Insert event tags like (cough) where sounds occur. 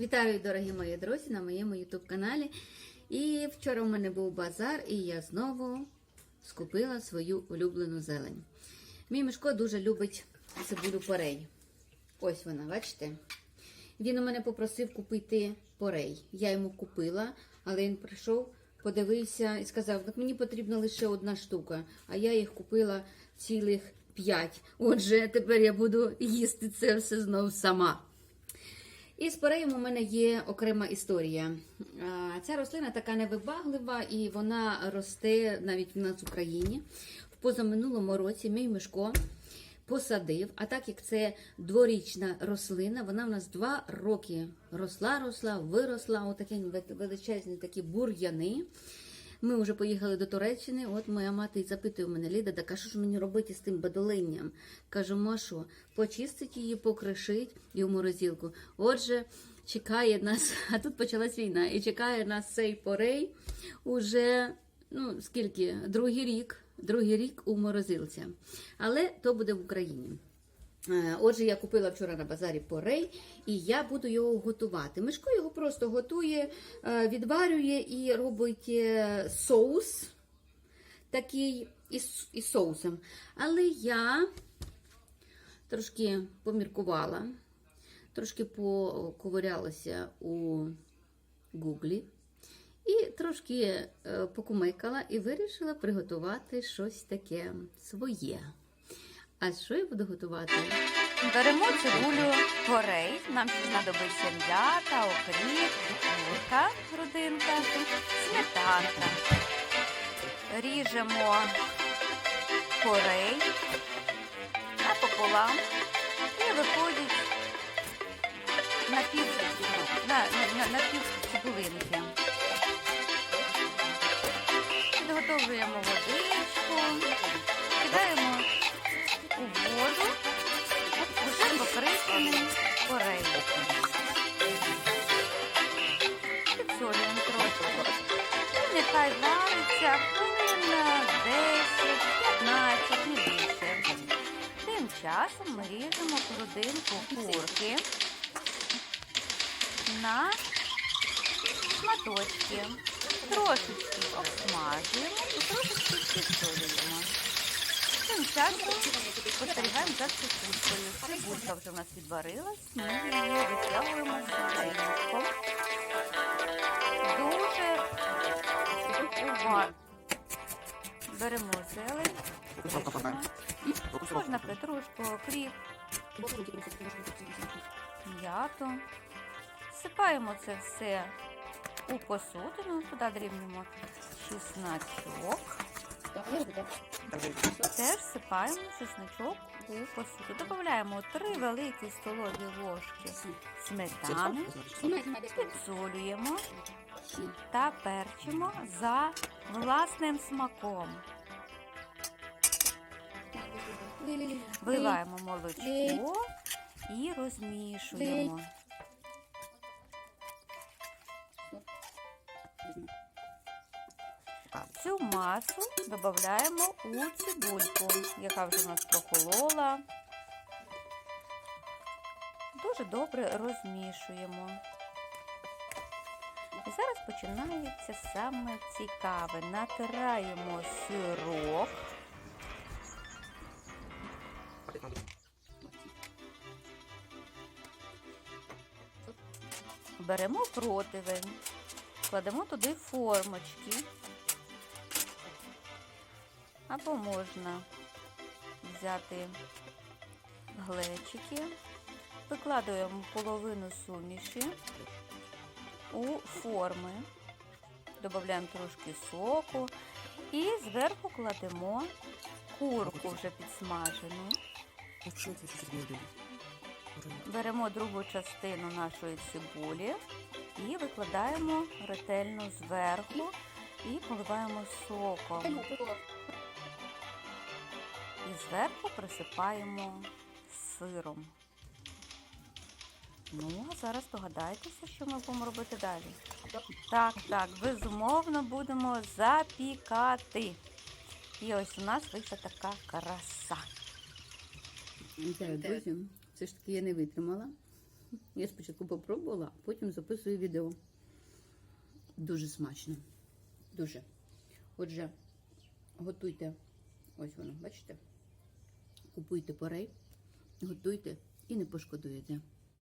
Вітаю, дорогі мої друзі, на моєму YouTube каналі. І вчора у мене був базар, і я знову скупила свою улюблену зелень. Мій Мишко дуже любить цибулю порей. Ось вона, бачите? Він у мене попросив купити порей. Я йому купила, але він прийшов, подивився і сказав: так мені потрібна лише одна штука, а я їх купила цілих п'ять. Отже, тепер я буду їсти це все знов сама. І з пореєм у мене є окрема історія. Ця рослина така невибаглива і вона росте навіть в нас в Україні. В позаминулому році мій Мишко посадив, а так як це дворічна рослина, вона в нас два роки росла, росла, виросла, отакі величезні такі бур'яни. Ми вже поїхали до Туреччини. От моя мати і запитує мене, Ліда, так а що ж мені робити з тим бадоленням? Кажу, Машу, почистить її, покришить і в морозилку. Отже, чекає нас, (laughs) а тут почалась війна, і чекає нас цей порей уже, ну, скільки? Другий рік. Другий рік у морозилці. Але то буде в Україні. Е, Отже, я купила вчора на базарі порей, і я буду його готувати. Мишко його просто готує, е, відварює і робить е, соус такий із, із соусом. Але я трошки поміркувала, трошки поковирялася у гуглі. І трошки покумикала і вирішила приготувати щось таке своє. А що я буду готувати? Беремо цибулю корей. нам знадобиться м'ята, окріп, курка, грудинка, сметанка. Ріжемо корей напополам і виходить на пів, нехай вариться хвилин на 10-15, не більше. Тим часом ми ріжемо грудинку курки на шматочки. Трошечки обсмажуємо і трошечки підсолюємо. Тим часом спостерігаємо за цибулькою. Цибулька вже в нас відварилась, ми її витягуємо з жовтеньком. Беремо зелень, можна петрушку, окріп, м'яту. Всипаємо це все у посудину, туди дрібнемо чесночок. Теж всипаємо чесночок у посуду. Додаємо 3 великі столові ложки сметани, підсолюємо та перчимо за власним смаком. Вливаємо молочко і розмішуємо. Цю масу додаємо у цибульку, яка вже у нас прохолола. Дуже добре розмішуємо. І зараз починається саме цікаве. Натираємо сирок. Беремо противень, кладемо туди формочки. Або можна взяти глечики, викладуємо половину суміші у форми, додаємо трошки соку і зверху кладемо курку вже підсмажену. Беремо другу частину нашої цибулі і викладаємо ретельно зверху і поливаємо соком. І зверху присипаємо сиром. Ну, а зараз догадайтеся, що ми будемо робити далі. Так, так, безумовно будемо запікати. І ось у нас вийшла така краса. Вітаю, друзі. Все ж таки я не витримала. Я спочатку попробувала, а потім записую відео. Дуже смачно. Дуже. Отже, готуйте. Ось воно, бачите? Купуйте порей, готуйте і не пошкодуєте.